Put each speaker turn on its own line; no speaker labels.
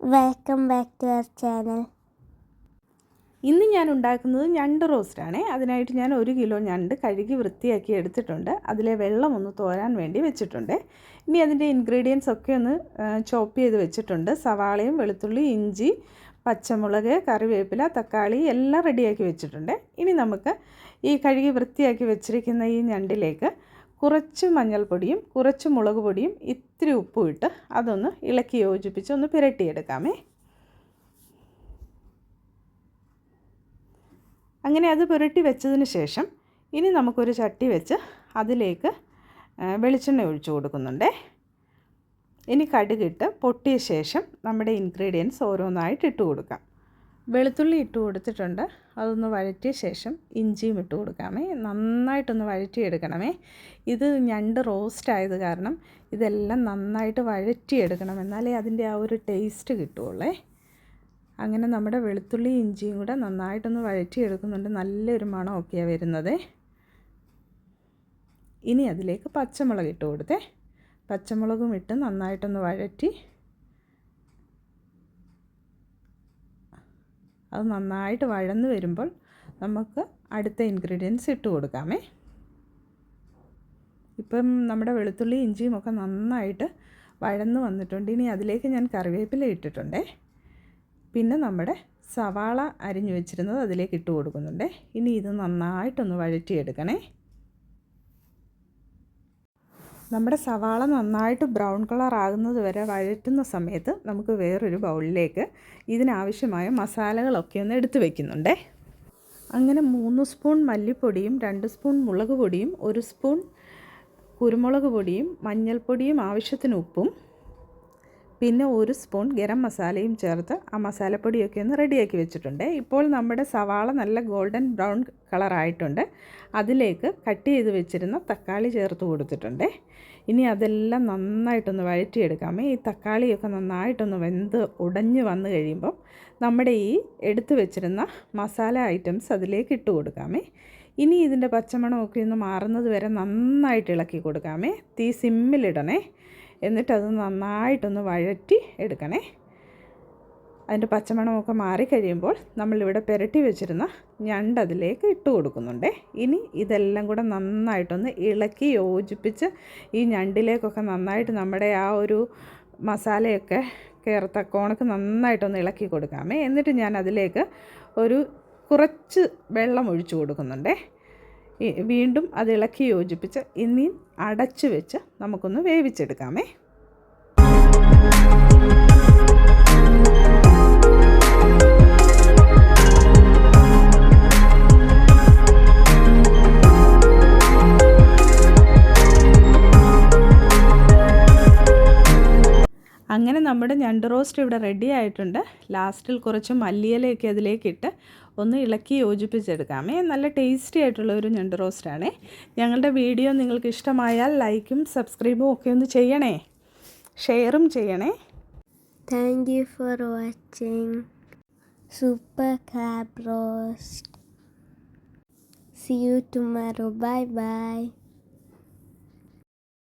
Welcome back to our channel
ഇന്ന് ഞാൻ ഉണ്ടാക്കുന്നത് ഞണ്ട് റോസ്റ്റാണ്. അതിനായിട്ട് ഞാൻ ഒരു കിലോ ഞണ്ട് കഴുകി വൃത്തിയാക്കി എടുത്തിട്ടുണ്ട്. അതിലെ വെള്ളം ഒന്ന് തോരാൻ വേണ്ടി വെച്ചിട്ടുണ്ട്. ഇനി അതിന്റെ ഇൻഗ്രീഡിയൻസ് ഒക്കെ ഒന്ന് ചോപ്പ് ചെയ്ത് വെച്ചിട്ടുണ്ട്. സവാളയും വെളുത്തുള്ളി ഇഞ്ചി പച്ചമുളക് കറിവേപ്പില തക്കാളി എല്ലാം റെഡിയാക്കി വെച്ചിട്ടുണ്ട്. ഇനി നമുക്ക് ഈ കഴുകി വൃത്തിയാക്കി വെച്ചിരിക്കുന്ന ഈ ഞണ്ടിലേക്ക് കുറച്ച് മഞ്ഞൾപ്പൊടിയും കുറച്ച് മുളക് പൊടിയും ഇത്തിരി ഉപ്പും ഇട്ട് അതൊന്ന് ഇളക്കി യോജിപ്പിച്ച് ഒന്ന് പുരട്ടിയെടുക്കാമേ. അങ്ങനെ അത് പുരട്ടി വെച്ചതിന് ശേഷം ഇനി നമുക്കൊരു ചട്ടി വെച്ച് അതിലേക്ക് വെളിച്ചെണ്ണ ഒഴിച്ചു കൊടുക്കുന്നുണ്ടേ. ഇനി കടുകിട്ട് പൊട്ടിയ ശേഷം നമ്മുടെ ഇൻഗ്രീഡിയൻസ് ഓരോന്നായിട്ട് ഇട്ട് കൊടുക്കാം. വെളുത്തുള്ളി ഇട്ട് കൊടുത്തിട്ടുണ്ട്. അതൊന്ന് വഴറ്റിയ ശേഷം ഇഞ്ചിയും ഇട്ട് കൊടുക്കാമേ. നന്നായിട്ടൊന്ന് വഴറ്റിയെടുക്കണമേ. ഇത് ഞണ്ട് റോസ്റ്റ് ആയത് കാരണം ഇതെല്ലാം നന്നായിട്ട് വഴറ്റിയെടുക്കണം. എന്നാലേ അതിന്റെ ആ ഒരു ടേസ്റ്റ് കിട്ടുള്ളേ അങ്ങനെ നമ്മുടെ വെളുത്തുള്ളി ഇഞ്ചിയും കൂടെ നന്നായിട്ടൊന്ന് വഴറ്റിയെടുക്കുന്നുണ്ട്. നല്ലൊരു മണമൊക്കെയാണ് വരുന്നത്. ഇനി അതിലേക്ക് പച്ചമുളക് ഇട്ട് കൊടുത്തേ. പച്ചമുളകും ഇട്ട് നന്നായിട്ടൊന്ന് വഴറ്റി അത് നന്നായിട്ട് വഴന്ന് വരുമ്പോൾ നമുക്ക് അടുത്ത ഇൻഗ്രീഡിയൻസ് ഇട്ട് കൊടുക്കാമേ. ഇപ്പം നമ്മുടെ വെളുത്തുള്ളി ഇഞ്ചിയും ഒക്കെ നന്നായിട്ട് വഴന്ന് വന്നിട്ടുണ്ട്. ഇനി അതിലേക്ക് ഞാൻ കറിവേപ്പില ഇട്ടിട്ടുണ്ടേ. പിന്നെ നമ്മുടെ സവാള അരിഞ്ഞു വെച്ചിരുന്നത് അതിലേക്ക് ഇട്ട് കൊടുക്കുന്നുണ്ട്. ഇനി ഇത് നന്നായിട്ടൊന്ന് വഴറ്റിയെടുക്കണേ. നമ്മുടെ സവാള നന്നായിട്ട് ബ്രൗൺ കളർ ആകുന്നത് വരെ വഴറ്റുന്ന സമയത്ത് നമുക്ക് വേറൊരു ബൗളിലേക്ക് ഇതിനാവശ്യമായ മസാലകളൊക്കെ ഒന്ന് എടുത്തു വയ്ക്കുന്നുണ്ടേ അങ്ങനെ മൂന്ന് സ്പൂൺ മല്ലിപ്പൊടിയും രണ്ട് സ്പൂൺ മുളക് പൊടിയും ഒരു സ്പൂൺ കുരുമുളക് പൊടിയും മഞ്ഞൾപ്പൊടിയും ആവശ്യത്തിന് ഉപ്പും പിന്നെ ഒരു സ്പൂൺ ഗരം മസാലയും ചേർത്ത് ആ മസാലപ്പൊടിയൊക്കെ ഒന്ന് റെഡിയാക്കി വെച്ചിട്ടുണ്ട്. ഇപ്പോൾ നമ്മുടെ സവാള നല്ല ഗോൾഡൻ ബ്രൗൺ കളറായിട്ടുണ്ട്. അതിലേക്ക് കട്ട് ചെയ്ത് വെച്ചിരുന്ന തക്കാളി ചേർത്ത് കൊടുത്തിട്ടുണ്ട്. ഇനി അതെല്ലാം നന്നായിട്ടൊന്ന് വഴറ്റിയെടുക്കാമേ. ഈ തക്കാളിയൊക്കെ നന്നായിട്ടൊന്ന് വെന്ത് ഉടഞ്ഞു വന്നു കഴിയുമ്പം നമ്മുടെ ഈ എടുത്തു വെച്ചിരുന്ന മസാല ഐറ്റംസ് അതിലേക്ക് ഇട്ട് കൊടുക്കാമേ. ഇനി ഇതിന്റെ പച്ചമണമൊക്കെ ഒന്ന് മാറുന്നത് വരെ നന്നായിട്ട് ഇളക്കി കൊടുക്കാമേ. തീ സിമ്മിലിടണേ. എന്നിട്ടത് നന്നായിട്ടൊന്ന് വഴറ്റി എടുക്കണേ. അതിന്റെ പച്ചമണമൊക്കെ മാറിക്കഴിയുമ്പോൾ നമ്മളിവിടെ പുരട്ടി വെച്ചിരുന്ന ഞണ്ട് അതിലേക്ക് ഇട്ട് കൊടുക്കുന്നുണ്ട്. ഇനി ഇതെല്ലാം കൂടെ നന്നായിട്ടൊന്ന് ഇളക്കി യോജിപ്പിച്ച് ഈ ഞണ്ടിലേക്കൊക്കെ നന്നായിട്ട് നമ്മുടെ ആ ഒരു മസാലയൊക്കെ കയറത്തക്കോണക്ക് നന്നായിട്ടൊന്ന് ഇളക്കി കൊടുക്കാമേ. എന്നിട്ട് ഞാൻ അതിലേക്ക് ഒരു കുറച്ച് വെള്ളം ഒഴിച്ചു കൊടുക്കുന്നുണ്ടേ. വീണ്ടും അത് ഇളക്കി യോജിപ്പിച്ച് ഇനി അടച്ചു വെച്ച് നമുക്കൊന്ന് വേവിച്ചെടുക്കാമേ. അങ്ങനെ നമ്മുടെ ഞണ്ട് റോസ്റ്റ് ഇവിടെ റെഡി ആയിട്ടുണ്ട്. ലാസ്റ്റിൽ കുറച്ച് മല്ലിയിലയൊക്കെ അതിലേക്കിട്ട് ഒന്ന് ഇളക്കി യോജിപ്പിച്ചെടുക്കാമേ. നല്ല ടേസ്റ്റി ആയിട്ടുള്ള ഒരു ഞണ്ട് റോസ്റ്റാണേ. ഞങ്ങളുടെ വീഡിയോ നിങ്ങൾക്ക് ഇഷ്ടമായാൽ ലൈക്കും സബ്സ്ക്രൈബും ഒക്കെ ഒന്ന് ചെയ്യണേ. ഷെയറും ചെയ്യണേ.
Thank you for watching super crab roast see you tomorrow bye bye